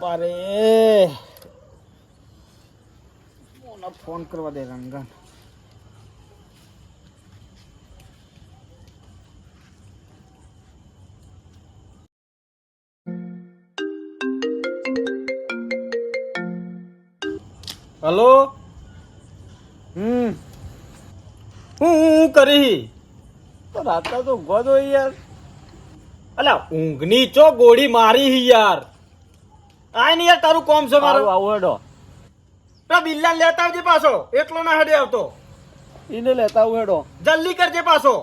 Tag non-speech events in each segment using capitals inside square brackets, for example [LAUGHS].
બાપા ફોન કરવા દે રંગન. હલો? હમ. હું હું કરી? તો રાતના તો ઊંઘવા દો યાર. અલા, ઊંઘની ચો ગોળી મારી યાર. આય ને યાર તારું કોમ છે મારું. આવું હેડો. તો બિલ્લા લેતા આવજે પાછો. એકલો ના હેડે આવતો. એને લેતા આવું હેડો. જલ્દી કરજે પાછો.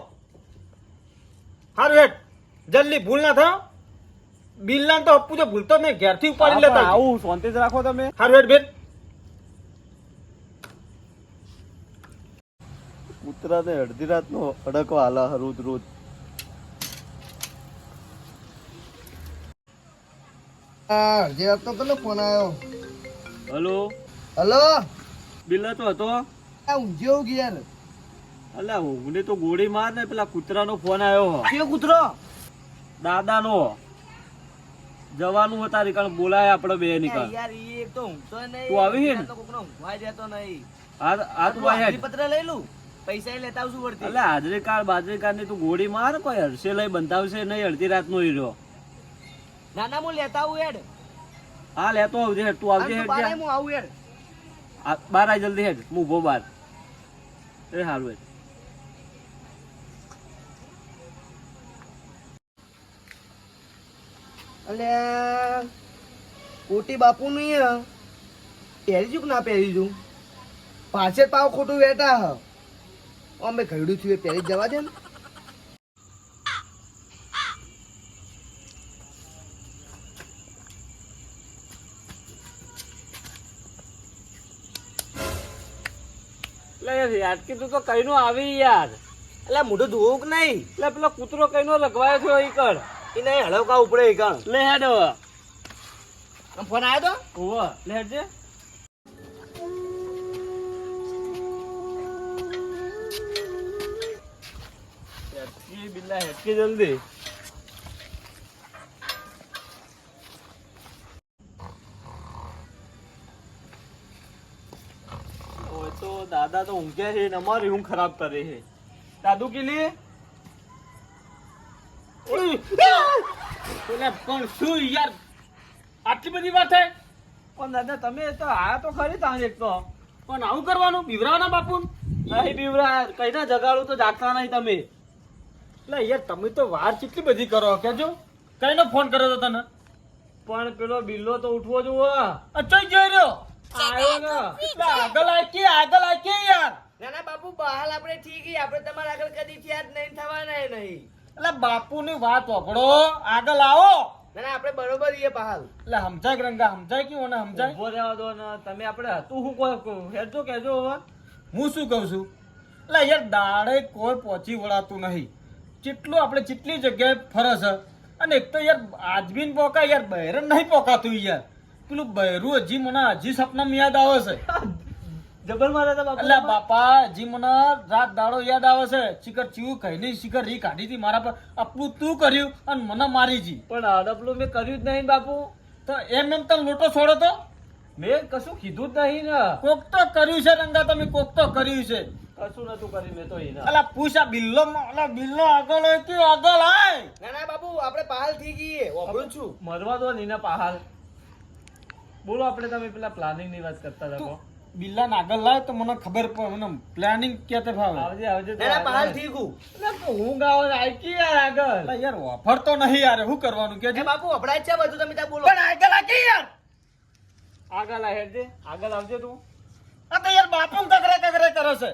હારું હેડ. જલ્દી ભૂલ ના થા. બિલ્લા તો અપ્પુ જો ભૂલતો મેં ઘેરથી ઉપાડી લેતા આવું શાંતિ જ રાખો તમે. હારું હેડ બેન. કૂતરાને અડધી રાતનો અડકવા આલા રોજ રોજ જે હતો ફોન આવ્યો હલો? હલો? બિલ્લા તો હતો. આ ઊંઘ્યો ગયા અલ્યા ઊંઘને તો ગોળી માર ને પેલા કૂતરાનો ફોન આવ્યો કે કૂતરો? દાદાનો. જવાનું હતા રીકણ બોલાય આપણે બે નીકળ. યાર ઈ તો ઊંઘતો નહીં. તું આવી હે ને? કોકનો ઊંઘવા જતો નહીં. આ આ તું હેડ. પત્ર લઈ લઉં? પૈસા લેતા આવશું વળતી. અલ્યા હાજરી કાર્ડ બાજરી કાર્ડની તું ગોળી માર કોઈ હરશે લઈ બંધાવશે નહીં અડધી રાત નો હીરો ના ના હું લેતા આવું હેડ. હા લેતો આવજે હેડ તું આવજે હેડ બારે જા. હું આવું હેડ. બાર આય જલ્દી હેડ હું ઊભો બાર. એ હારું હેડ. અલે કોટી બાપુ નહીં પહેરી કે ના પહેરી છું? પાછળ પાવ ખોટું વેટા હ. અમે ઘરડું છું એ પહેરી જવા દે ને. એટલે યાર યાદકી તું કઈનો આવી યાર. એટલે મોઢું ધોવું કે નહીં? એટલે પેલો કૂતરો કઈનો લગવાયો થયો એ કર એ નહીં હળવકા ઉપડે એ કણ. લે હેડ ફોન આવ્યો તો? ઓવો લે હેડજે બિલ્લા હેડકી જલ્દી ઓય તો ઊંઘ્યા છે ને અમારી ઊંઘ ખરાબ કરે છે. દાદુ કીલી એટલે પણ શું યાર? આટલી બધી વાત થાય? પણ દાદા તમે તો આયા તો ખરી તાણ એક તો. પણ આવું કરવાનું? બીવરાવાના બાપુ નહીં બીવરા કઈ ના જગાડું તો જાગતા નહીં તમે. એટલે યાર તમે તો વાર કેટલી બધી કરો કેજો કઈનો ફોન કર્યો તો તને? પણ પેલો બિલ્લો તો ઉઠવો જોવો. અચ્છા જોઈ રહ્યો. આવ્યો ને. એટલે આગળ આકી આગળ આકી યાર. ના ના બાપુ બહાલ આપણે ઠીક આપણે તમારા આગળ કદી થયા નહીં થવાના નહીં. એટલે બાપુની વાત વાપડો આગળ આવો. ના ના આપણે બરોબર ઈએ બહાલ એટલે સમજાય રંગા સમજાય કેવું ને સમજાય? ઊભો રહેવા દો ને તમે આપણે હતું હું કહો હેરજો કહેજો હવે. હું શું કહું છું? એટલે યાર દાડે કોઈ પહોંચી વળાતું નહીં. જેટલું આપણે જેટલી જગ્યાએ ફરસ અને એક તો યાર આજબીન પોકા યાર બહેરન નહીં પોકાતું યાર. પેલું બહેરું હજી મને હજી સપનામાં યાદ આવે છે. [LAUGHS] જબર મારા હતા બાપુ એટલે બાપા હજી મને રાત દાડો યાદ આવે છે. શિખર ચીવું કહીને શિખર રી કાઢી હતી મારા પર. આપણું તું કર્યું અને મને મારી જી. પણ હડપલું મેં કર્યું જ નહીં બાપુ. તો એમ એમ તને લોટો છોડો તો. મેં કશું કીધું જ નહીં ને. કોક તો કર્યું છે રંગા તમે કોક તો કર્યું છે. કશું નતું કર્યું મેં તો એને અલા પૂછા બિલ્લો અલા બિલ્લો આગળ હોય કે આગળ આય? ના ના બાપુ આપણે પહાલ થઈ ગઈ છું. મરવા દો નીના પહાલ. બોલો આપણે તમે પેલા પ્લાનિંગની વાત કરતા હતા. બિલ્લા આગળ લાવે તો મને ખબર પડે મને પ્લાનિંગ ક્યાં ફાવે. આવજે આવજે તો ના ના બહાલ આગળ. થઈ ગયું હું ગાવ આઈકી યાર આગળ. યાર ઓફર તો નહીં યાર શું કરવાનું કે બાપુ અપડાય છે બધું તમે ત્યાં બોલો. પણ આગળ આકી યાર? આગળ આ હેડજે આગળ આવજે તું. આ તો યાર બાપુ કકરે કકરે કરે છે.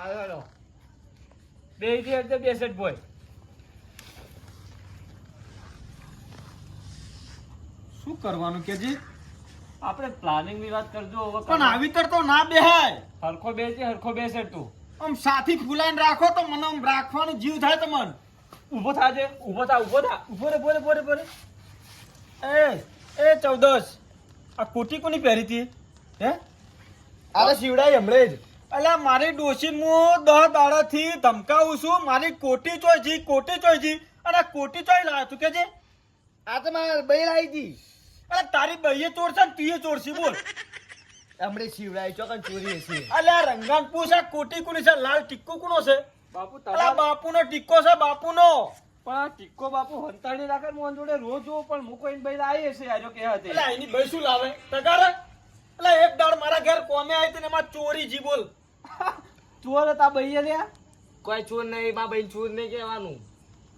આગળ. બે જે હેડજે બેસેટ બોય શું કરવાનું કે જી? આપણે પ્લાનિંગની વાત કરજો હવે પણ આવી તો ના બેહાય. હરખો બેસે છે હરખો બેસે તું. આમ સાથી ફૂલાઈને રાખો તો મને આમ રાખવાનો જીવ થાય તો મન ઊભો થાજે ઊભો થા ઊભો થા. ઊભો રે બોરે બોરે બોરે એ એ ચૌદસ આ કોટી કોની પહેરી હતી? હે? અરે શિવડાઈ હમણે જ. એટલે મારી ડોશી હું દહ દાડાથી ધમકાવું છું. મારી કોટી ચોય જી કોટી ચોય જી અને આ કોટી ચોય લાવ્યો તું કે છે આ તો મારા બૈર આવી હતી અરે તારી બહીએ ચોરશે ને તીએ ચોરશી બોલ. હમણે શિવરાય ચોકન ચોરી હશે અલે આ રંગાન પૂછ કોટી કુની છે લાલ ટિક્કો કુનો છે? બાપુ તારા બાપુનો ટિક્કો છે બાપુનો. પણ આ ટીક્કો બાપુ હંતાડી રાખે મોહન જોડે રોજ જોવો પણ મૂકો એને ભાઈ આવી હશે આજો કે હતી એટલે એની ભાઈ શું લાવે? તગારે? એટલે એક દાડ મારા ઘેર કોમે આવી તને ને એમાં ચોરી જી બોલ. ચોર હતા ભાઈ લ્યા કોઈ ચોર નહીં બા બહેન ચોર નહીં કહેવાનું.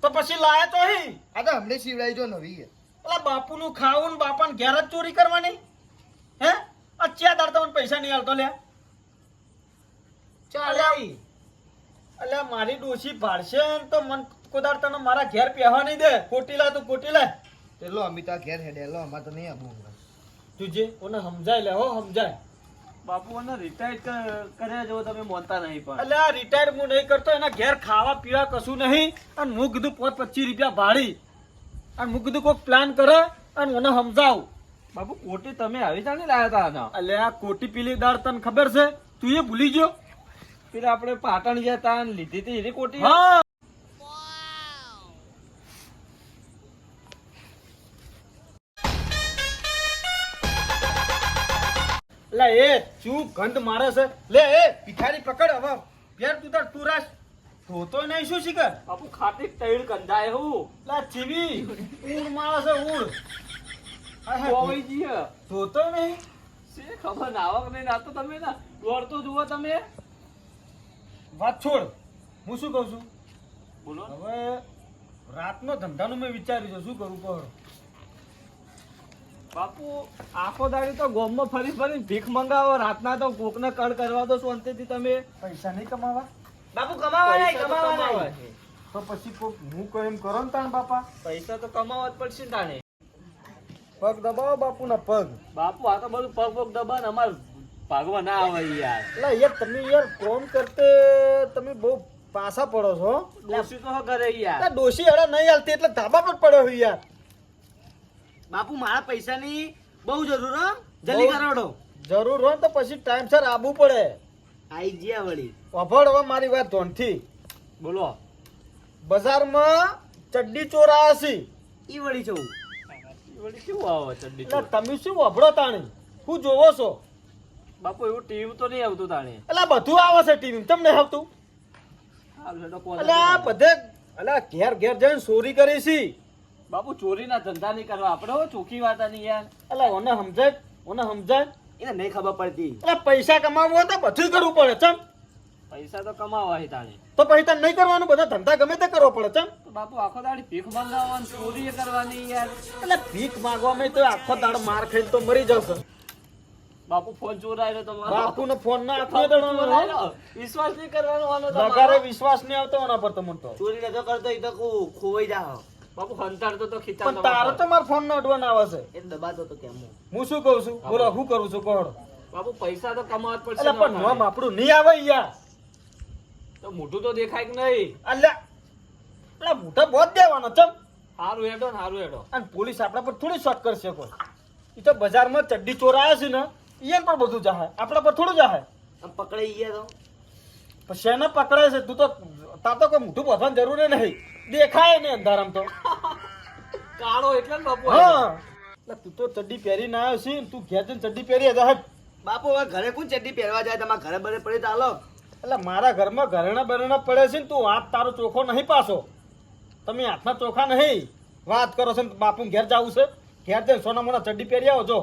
તો પછી લાયા તો હી. આ તો હમણે શિવરાય જો નવી. એટલે બાપુનું ખાવું ને બાપાને ઘેર જ ચોરી કરવાની? હે? અચ્યા તાર દાડ તમને પૈસા નહીં આવતો લે ચાલે. આવી એટલે મારી ડોશી ભાડશે ને તો મન કોદાર તને મારા ઘેર પહેવા નહીં દે. કોટી લાય તો કોટી લાય. તેલો અમિતા ઘેર હેડે લો અમાર તો નહીં આવું તુજે ઓને સમજાય લે હો સમજાય. બાપુ ઓને રિટાયર કર્યા જો તમે મોનતા નહીં પણ. એટલે આ રિટાયર હું નહીં કરતો એના ઘેર ખાવા પીવા કશું નહીં. અને હું કીધું પોત પચીસ રૂપિયા ભાડી. અને હું કીધું કોઈક પ્લાન કરે અને મને સમજાવ. બાપુ કોટી તમે આવી જાણે લાયા હતા આના? એટલે આ કોટી પીલી દાળ તને ખબર છે? તું એ ભૂલી ગયો. પેલા આપણે પાટણ ગયા હતા અને લીધી હતી એની કોટી? હા. લે એ ચૂ ગંધ મારે છે? લે એ ભિખારી પકડ હવે ફેર તું તાર તું રાસ ધોતો નહીં શું શિખર બાપુ ખાતી તૈડ કંધાય હું. લા ચીવી ઊંડ છે ઊંડ કોવી જી ધોતો નહીં? શે ખબર નાવક નહીં ના તો તમે ના. દોડતો જુઓ તમે. વાત છોડ. હું શું કહું છું? બોલો હવે રાતનો ધંધાનું મેં વિચાર્યું છે શું કરું કહો. બાપુ આખો દાડી તો ગોમમાં ફરી ફરી ભીખ મંગાવો રાતના તો કોકને કળ કરવા દો શાંતિથી તમે. પૈસા નહીં કમાવા? બાપુ કમાવા નહીં તો પછી કોક હું કહું એમ કરો ને તાણ બાપા. પૈસા તો કમાવા જ પડશે ને તાણે. પગ દબાવો બાપુના પગ. બાપુ આ તો બધું પગ પગ દબાણ અમાર ભાગવા ના આવે યાર. એટલે યાર તમે યાર કોમ કરતે તમે બહુ પાસા પડો છો દોશી ડોસી તો કરે યાર. દોશી હડા નહીં હાલતી એટલે ધાબા પર પડ્યો યાર. બાપુ મારા પૈસાની બહુ જરૂર હો. જલ્દી કરાવડો. જરૂર હોય ને તો પછી ટાઈમસર આવવું પડે. આઈ ગયા વળી. અભળ હવે મારી વાત ધોનથી. બોલો. બજારમાં ચડ્ડી ચોર હશે છે. ઈ વળી છું વળી કેવું આવે ચડ્ડી એટલે? તમે શું અભળો તાણી? હું જોવો છો? બાપુ એવું ટીવી તો નહીં આવતું તાણે. એટલે બધું આવે છે ટીવી તમને આવતું? એટલે બધે એટલે ઘેર ઘેર જઈને ચોરી કરી છે. બાપુ ચોરીના ધંધા નહીં કરવા. આપણે ચોખ્ખી વાત નહીં યાર. એટલે ઓને સમજાય? ઓને સમજાય? એને નહીં ખબર પડતી. એટલે પૈસા કમાવવું હોય તો બધું કરવું પડે. ચમ? પૈસા તો કમાવા હે તાણે તો પછી તને નહીં કરવાનું? બધા ધંધા ગમે તે કરવો પડે ચમ. બાપુ આખો દાડી ભીખ મંગાવવાની ચોરી કરવાની યાર. એટલે ભીખ માંગવામાં તો આખો દાડો માર ખાઈને તો મરી જશે. બાપુ ફોન ચોરાયેલો તમારો. બાપુનો ફોન ના આખો બાપુ દાડો વિશ્વાસ નહીં કરવાનો આનો તમારો. લગારે વિશ્વાસ નહીં આવતો ઓના પર તમને તો. ચોરી નતો કરતો ઈ તો ખોવાઈ જા બાપુ હંતાડતો તો ખીચા પણ તારો તો મારા ફોન નો અડવાન આવે છે. એ દબાતો તો કેમ હું? શું કહું છું? બોલો શું કરું છું? કોણ? બાપુ પૈસા તો કમાવા પડશે એટલે પણ નામ આપણું નહીં આવે યાર. તો મોઢું તો દેખાય કે નહીં? અલ્યા એટલે મોટા બહુ દેવાનો ચમ. હારું હેડો ને હારું હેડો. અને પોલીસ આપણા પર થોડી શોટ કરશે કોઈ. એ તો બજારમાં ચડ્ડી ચોર આવ્યા છે ને એને પણ બધું જાહે આપણા પર થોડું જાહે. આમ ઈએ તો? પછી એને પકડે છે? તું તો તા તો કોઈ મોઢું બાંધવાની જરૂર નહીં. દેખાય ને અંધારામ તો. [LAUGHS] કાળો એટલે ને બાપુ હા. તું તો ચડ્ડી પહેરી ના આવ્યો છે તું ઘેર જઈને ચડ્ડી પહેરી હજા હટ બાપુ હવે ઘરે કોણ ચડ્ડી પહેરવા જાય? તમારા ઘરે બરે પડી તો હાલો. એટલે મારા ઘરમાં ઘરેણા બરેણા પડે છે ને તું હાથ તારો ચોખ્ખો નહીં પાછો. તમે હાથના ચોખા નહીં. વાત કરો છો ને બાપુ ઘેર જવું છે. ઘેર જઈને સોના મોના ચડ્ડી પહેરી આવો જો.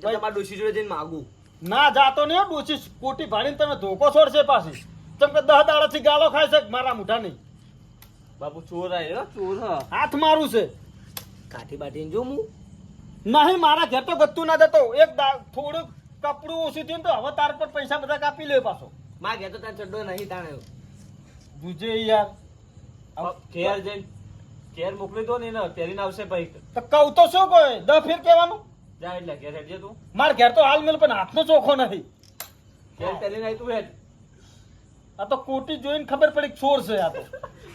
તમારા ડોશી જોડે જઈને માગું. ના જાતો નહીં હો, ડોશી. કોટી ભાડીને તમે ધોકો છોડશે પાછી. તમે કે દહ દાડાથી ગાળો ખાય છે મારા મુઠા નહીં બાપુ ચોર આવ્યો ચોર હાથ મારું છે. કાઠી બાટીને જો હું નહીં મારા ઘેર તો ગત્તું ના જતો. એક થોડુંક કપડું ઓછું થયું ને તો હવે તાર પર પૈસા બધા કાપી લે પાછો. માં ઘેર તો ત્યાં ચડ્ડો નહીં તાણે. બુજે યાર. ઘેર જઈને ઘેર મોકલી દો ને એને પહેરીને આવશે ભાઈ. તો કહું તો શું કોઈ? દ ફેર કહેવાનું? જા એટલે ઘેર હેડજે તું. માર ઘેર તો હાલ મેલ પણ હાથનો ચોખ્ખો નથી ઘેર પહેરીને આવી તું હેડ. આ તો કોટી જોઈને ખબર પડી ચોર છે આ તો.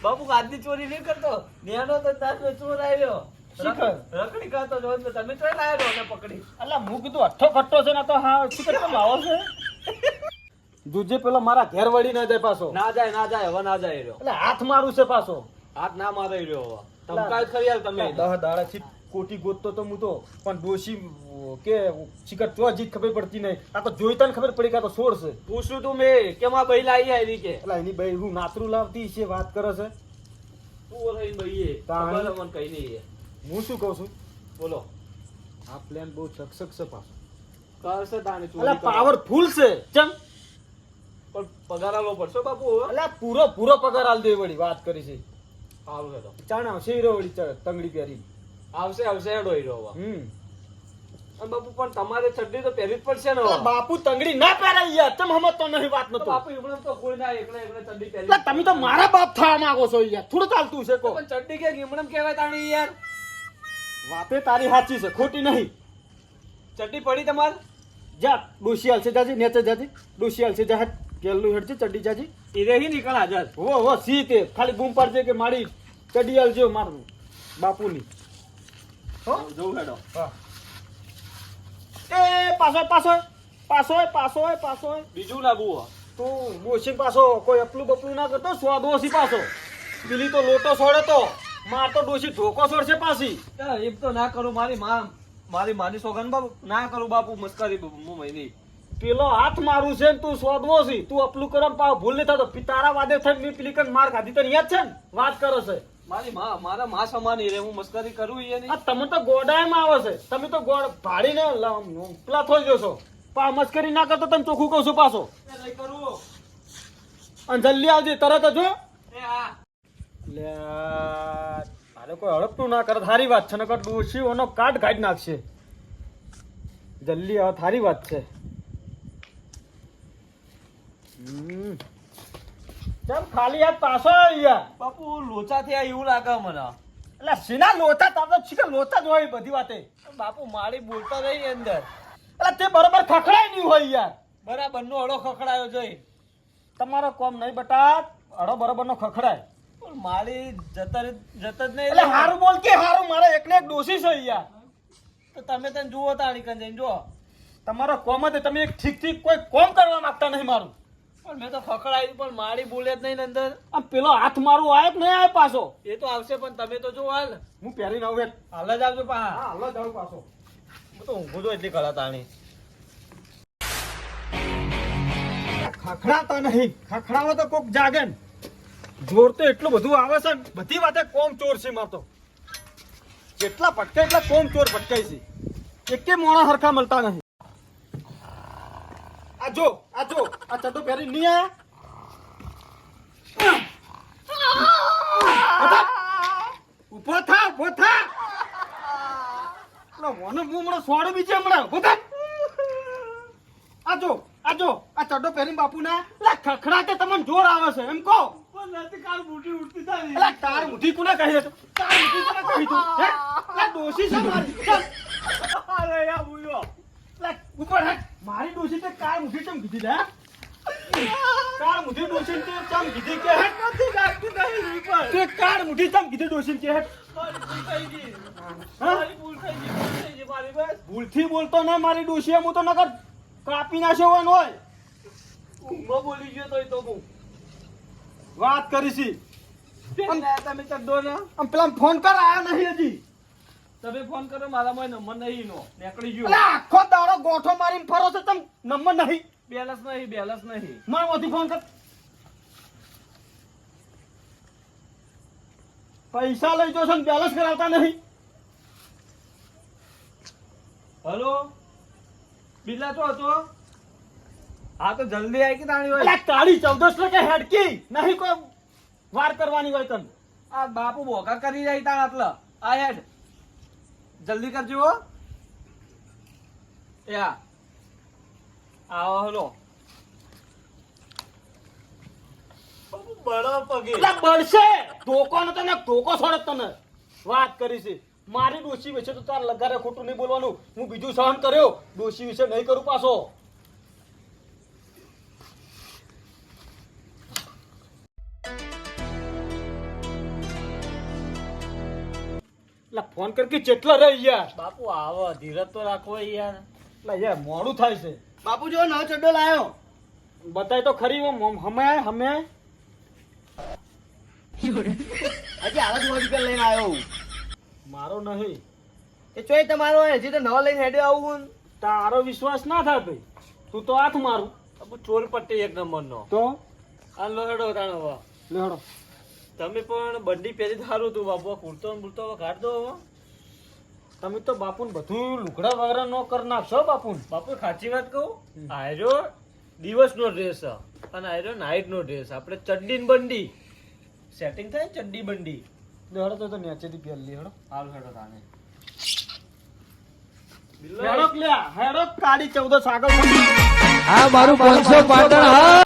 બાપુ આજની ચોરી નહીં કરતો. નેનો તો તારો ચોર આવ્યો. શીખર. રખડી કરતો જો તમે તો લાયો ને પકડી. અલા હું કીધું અઠ્ઠો ખટ્ટો છે ને તો હા શું કરતો લાવો છે? દૂજે પેલો મારા ઘેર વળી ના જાય પાછો. ના જાય ના જાય હવે ના જાય રહ્યો. એટલે હાથ મારું છે પાછો. હાથ ના મારે રહ્યો હવે. ધમકાય ખરી હાલ તમે. દહ દાડાથી કોટી ગોતતો તો હું તો પણ ડોશી કે ચિકટ તો જીત ખબર પડતી નહીં. આ તો જોઈતા ને ખબર પડી કે આ તો સોળ છે. પૂછ્યું તું મેં કે માં લાવી આવી કે? એટલે એની ભાઈ હું નાતરું લાવતી છે વાત કરે છે. તું રહી તાણ. ખબર મને કઈ નહીં હું શું કહું છું? બોલો. આ પ્લાન બહુ ચકચક છે પાછો. કરશે તાને પાવરફુલ છે. ચમ. પણ પગાર આલો પડશે બાપુ એટલે પૂરો પૂરો પગાર આલ દે વળી વાત કરી છે. સારું હેડો ચાણ આવશે હીરો વળી તંગડી પહેરી. આવશે આવશે હેડો હીરો હવે. હમ. બાપુ પણ તમારે ચડ્ડી તો પહેરવી જ પડશે ને બાપુ તંગડી ના પહેરાય યાર. તમે સમજતો નહીં વાત નતો. બાપુ એમણે તો કોઈ ના એકલે એકલે ચડ્ડી પહેરી એટલે તમે તો મારા બાપ થવા માંગો છો યાર. થોડું ચાલતું છે કો પણ ચડ્ડી કે એમણે કહેવાય તાણી યાર? વાતે તારી સાચી છે ખોટી નહીં. ચડ્ડી પડી તમાર? જા ડોશી છે જાજી નેચે જાજી. ડોશી છે જા હેડ કેલું હેડ છે ચડી જાજી. એ હી નીકળ હાજર. હો હો સી તે ખાલી બૂમ પાડજે કે મારી ચડી હાલજો મારું બાપુની. હો? જોઉં હેડો. હા. એ પાછો પાછો પાછો પાછો પાછો બીજું લાગુ હો. તું બોસી પાછો કોઈ અપલું બપલું ના કરતો સ્વાદોસી પાછો. પેલી તો લોટો છોડે તો માર તો ડોસી ઢોકો છોડશે પાછી. એમ તો ના કરું મારી માં મારી માની સોગન બાપુ ના કરું બાપુ મસ્કરી હું મહિની પેલો હાથ મારું છે ને તું શોધવો છી. તું અપલું કરમ પાવ ભૂલ નહીં થતો. પિતારા વાદે થઈને મેં પેલી કઈ માર ખાધી. તને યાદ છે ને? વાત કરો છે. મારી માં મારા માં સમાન રે. હું મસ્કરી કરું એ નહીં તમે તો ગોડાયમાં આવે છે. તમે તો ગોડ ભાડીને પેલા થઈ જશો. પા મસ્કરી ના કરતો તમે ચોખ્ખું કહું છું પાછો. કરું. અને જલ્દી આવજે તરત જ લે મારે કોઈ હડપતું ના કરે. સારી વાત છે નકર ડોશી ઓનો કાટ કાઢી નાખશે. જલ્દી આવે સારી વાત છે. કેમ ખાલી હાથ પાછો આવી બાપુ લોચા થયા એવું લાગે મને. એટલે સીના લોચા તાર તો છીકે લોચા જ હોય બધી વાતે. બાપુ માળી બોલતા રહી અંદર. એટલે તે બરોબર ખખડાય નહીં હોય યાર. બરાબર નો અડો ખખડાયો જોઈ. તમારો કોમ નહીં બટા અડો બરોબર નો ખખડાય. પણ મારી જતા જતા જ નહીં એટલે હારું બોલ કે હારું મારે એકને એક ડોશી છે યાર. તો તમે તને જુઓ તાણી કન જઈને જુઓ. તમારો કોમ જ તમે એક ઠીક ઠીક કોઈ કોમ કરવા માંગતા નહીં મારું. પણ મેં તો ખખડાયું પણ મારી બોલે જ નહીં અંદર. આમ પેલો હાથ મારું આયો જ નહીં આયો પાછો? એ તો આવશે પણ તમે તો જો હાલ. હું પહેરીને આવું એક. હાલ જ આવજો પા હા હાલો જાઉં પાછો. હું તો ઊંઘું છું એટલી કળા તાણી ખખડાતા નહીં. ખખડાવો તો કોક જાગે ને. જોર તો એટલું બધું આવે છે ને બધી વાતે કોમ ચોર છે મારતો જેટલા પટકે એટલા કોમ ચોર પટકાય છે. એકે મોણા હરખા મળતા નહીં. આ જો આ જો આ ચડ્ડો પહેરી નહીં આયા? ઊભો થા ઊભો થા. મોનો મું હમણાં સોડું બીજે હમણાં ઊભો થા. આ જો આ જો આ ચડ્ડો પહેરીને બાપુ ના ખખડા કે તમને જોર આવે છે એમ કહો. કાલ બુટી ઉઠતી તારી તાર મુઠી કોને કહી હતો તાર મુઠી કોને કહી તું? હે? અલા છે મારી. અરે યા બુયો ઉપર હટ. મારી ડોસી તે કાર મુઠી ચમ કીધી લે? કાર મુઠી ડોસી તે ચમ કીધી કે હે? નથી લાગતી રીત પર. તે કાર મુઠી ચમ કીધી ડોસી કે હે? ભૂલ થઈ ગઈ. હા? મારી ભૂલ થઈ ગઈ ભૂલ થઈ ગઈ મારી બસ. ભૂલથી બોલતો ના મારી ડોસી હું તો નકર કાપી નાખ્યો હોય ને હોય. ઊંઘમાં બોલી ગયો તોય તો હું. વાત કરીશી. તમે ચડ્ડો ને આમ પેલા ફોન કર આયા નહીં હજી. તમે ફોન કરો મારામાં નંબર નહીં નો નીકળી ગયો. આખો દાડો ગોઠો મારીને ફરો છો તમ? નંબર નહીં. બેલેન્સ નહીં બેલેન્સ નહીં. મારામાંથી ફોન કર. પૈસા લઈ જશો ને બેલેન્સ કરાવતા નહીં. હલો? બિલા તો હતો? હા તો જલ્દી આવી કે તાણી હોય? તાળી ચૌદસ કે હેડકી. નહીં કોઈ વાર કરવાની હોય તને. આ બાપુ બોકા કરી જાય તાણ આટલા. આ હેડ. જલ્દી કરજો યા આવો હલો. બળો પગે. બળશે. ધોકો ને તને ટોકો છોડે તને. વાત કરી છે. મારી ડોશી વિશે તો તાર લગારે ખોટું નહીં બોલવાનું. હું બીજું સહન કર્યો. ડોશી વિશે નહીં કરું પાછો. એટલે ફોન કર કે ચેટલા રહી યાર? બાપુ આવો ધીરજ તો રાખો યાર. એટલે યાર મોડું થાય છે. બાપુ જો નવો ચડ્ડો લાયો. બતાય તો ખરી હમે હમે હજી આવા જ રૂપિયા લઈને આવ્યો મારો નહીં. એ ચોય તમારો હજી તો નવો લઈને હેડે આવું તારો વિશ્વાસ ના થાય ભાઈ. તું તો હાથ મારું. બાપુ ચોર પટ્ટી એક નંબર નો તો? આ લોહેડો તાણો લેડો તમે પણ બંડી પહેરી સારું તું બાપુ. કુર્તો બુરતો હવે કાઢ દો તમે તો બાપુને બધું લુકડા વગેરે નો કરી નાખશો બાપુ. બાપુ સાચી વાત કહું? આયરો દિવસનો ડ્રેસ અને આયરો નાઇટ નો ડ્રેસ આપણે ચડ્ડી ને બંડી. સેટિંગ થાય ચડ્ડી બંડી. લેડો તો તો નીચેથી પહેલી હેડો હાલ હેડો તાને. હેડો લ્યા હેડો કાળી ચૌદસ આગળ હા મારું પાંચસો પાટણ હા.